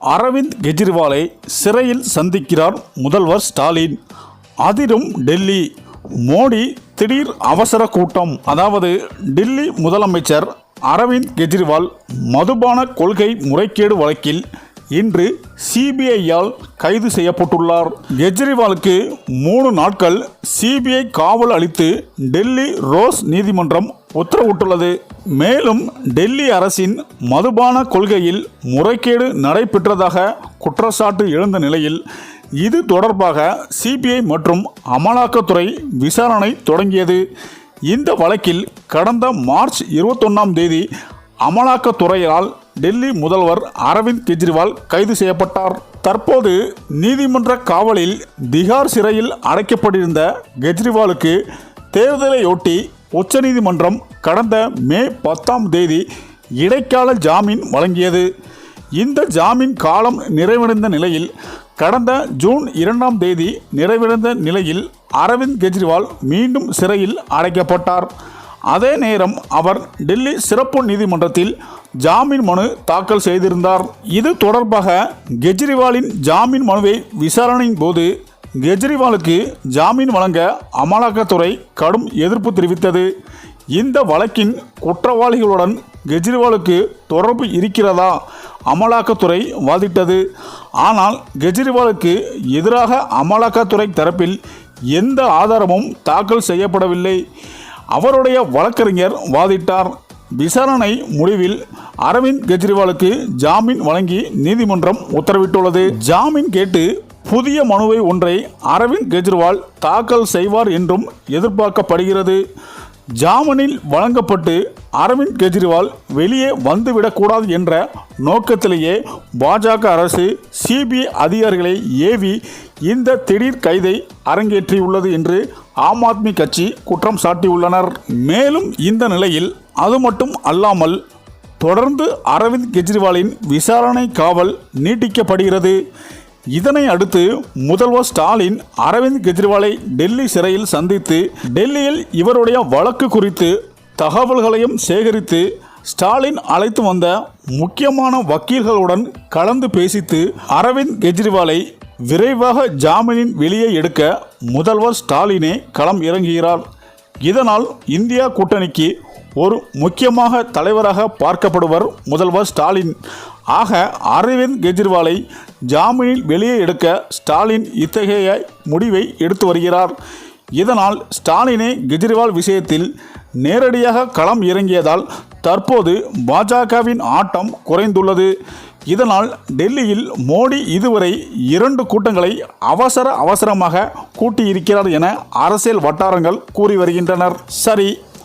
அரவிந்த் கெஜ்ரிவாலை சிறையில் சந்திக்கிறார் முதல்வர் ஸ்டாலின். அதிரும் டெல்லி. மோடி திடீர் அவசர கூட்டம். அதாவது டெல்லி முதலமைச்சர் அரவிந்த் கெஜ்ரிவால் மதுபான கொள்கை முறைகேடு வழக்கில் இன்று சிபிஐயால் கைது செய்யப்பட்டுள்ளார். கெஜ்ரிவாலுக்கு மூணு நாட்கள் சிபிஐ காவல் அளித்து டெல்லி ரோஸ் நீதிமன்றம் உத்தரவிட்டுள்ளது. மேலும் டெல்லி அரசின் மதுபான கொள்கையில் முறைகேடு நடைபெற்றதாக குற்றச்சாட்டு எழுந்த நிலையில் இது தொடர்பாக சிபிஐ மற்றும் அமலாக்கத்துறை விசாரணை தொடங்கியது. இந்த வழக்கில் கடந்த மார்ச் இருபத்தொன்னாம் தேதி அமலாக்கத்துறையால் டெல்லி முதல்வர் அரவிந்த் கெஜ்ரிவால் கைது செய்யப்பட்டார். தற்போது நீதிமன்ற காவலில் திகார் சிறையில் அடைக்கப்பட்டிருந்த கெஜ்ரிவாலுக்கு தேர்தலையொட்டி உச்சநீதிமன்றம் கடந்த மே பத்தாம் தேதி இடைக்கால ஜாமீன் வழங்கியது. இந்த ஜாமீன் காலம் நிறைவடைந்த நிலையில் கடந்த ஜூன் இரண்டாம் தேதி நிறைவடைந்த நிலையில் அரவிந்த் கெஜ்ரிவால் மீண்டும் சிறையில் அடைக்கப்பட்டார். அதே நேரம் அவர் டெல்லி சிறப்பு நீதிமன்றத்தில் ஜாமீன் மனு தாக்கல் செய்திருந்தார். இது தொடர்பாக கெஜ்ரிவாலின் ஜாமீன் மனுவை விசாரணையின் போது கெஜ்ரிவாலுக்கு ஜாமீன் வழங்க அமலாக்கத்துறை கடும் எதிர்ப்பு தெரிவித்தது. இந்த வழக்கின் குற்றவாளிகளுடன் கெஜ்ரிவாலுக்கு தொடர்பு இருக்கிறதா அமலாக்கத்துறை வாதிட்டது. ஆனால் கெஜ்ரிவாலுக்கு எதிராக அமலாக்கத்துறை தரப்பில் எந்த ஆதாரமும் தாக்கல் செய்யப்படவில்லை. அவருடைய வழக்கறிஞர் வாதிட்டார். விசாரணை முடிவில் அரவிந்த் கெஜ்ரிவாலுக்கு ஜாமீன் வழங்கி நீதிமன்றம் உத்தரவிட்டுள்ளது. ஜாமீன் கேட்டு புதிய மனுவை ஒன்றை அரவிந்த் கெஜ்ரிவால் தாக்கல் செய்வார் என்றும் எதிர்பார்க்கப்படுகிறது. ஜாமீனில் வழங்கப்பட்டு அரவிந்த் கெஜ்ரிவால் வெளியே வந்துவிடக்கூடாது என்ற நோக்கத்திலேயே பாஜக அரசு சிபிஐ அதிகாரிகளை ஏவி இந்த திடீர் கைதை அரங்கேற்றியுள்ளது என்று ஆம் ஆத்மி கட்சி குற்றம் சாட்டியுள்ளனர். மேலும் இந்த நிலையில் அது மட்டும் அல்லாமல் தொடர்ந்து அரவிந்த் கெஜ்ரிவாலின் விசாரணை காவல் நீட்டிக்கப்படுகிறது. இதனை அடுத்து முதல்வர் ஸ்டாலின் அரவிந்த் கெஜ்ரிவாலை டெல்லி சிறையில் சந்தித்து டெல்லியில் இவருடைய வழக்கு குறித்து தகவல்களையும் சேகரித்து ஸ்டாலின் அழைத்து வந்த முக்கியமான வக்கீல்களுடன் கலந்து பேசித்து அரவிந்த் கெஜ்ரிவாலை விரைவாக ஜாமீனின் வெளியே எடுக்க முதல்வர் ஸ்டாலினே களம் இறங்குகிறார். இதனால் இந்தியா கூட்டணிக்கு ஒரு முக்கியமாக தலைவராக பார்க்கப்படுவர் முதல்வர் ஸ்டாலின். ஆக அரவிந்த் கெஜ்ரிவாலை ஜாமீனில் வெளியே எடுக்க ஸ்டாலின் இத்தகைய முடிவை எடுத்து வருகிறார். இதனால் ஸ்டாலினே கெஜ்ரிவால் விஷயத்தில் நேரடியாக களம் இறங்கியதால் தற்போது பாஜகவின் ஆட்டம் குறைந்துள்ளது. இதனால் டெல்லியில் மோடி இதுவரை இரண்டு கூட்டங்களை அவசர அவசரமாக கூட்டியிருக்கிறார் என அரசியல் வட்டாரங்கள் கூறி வருகின்றனர். சரி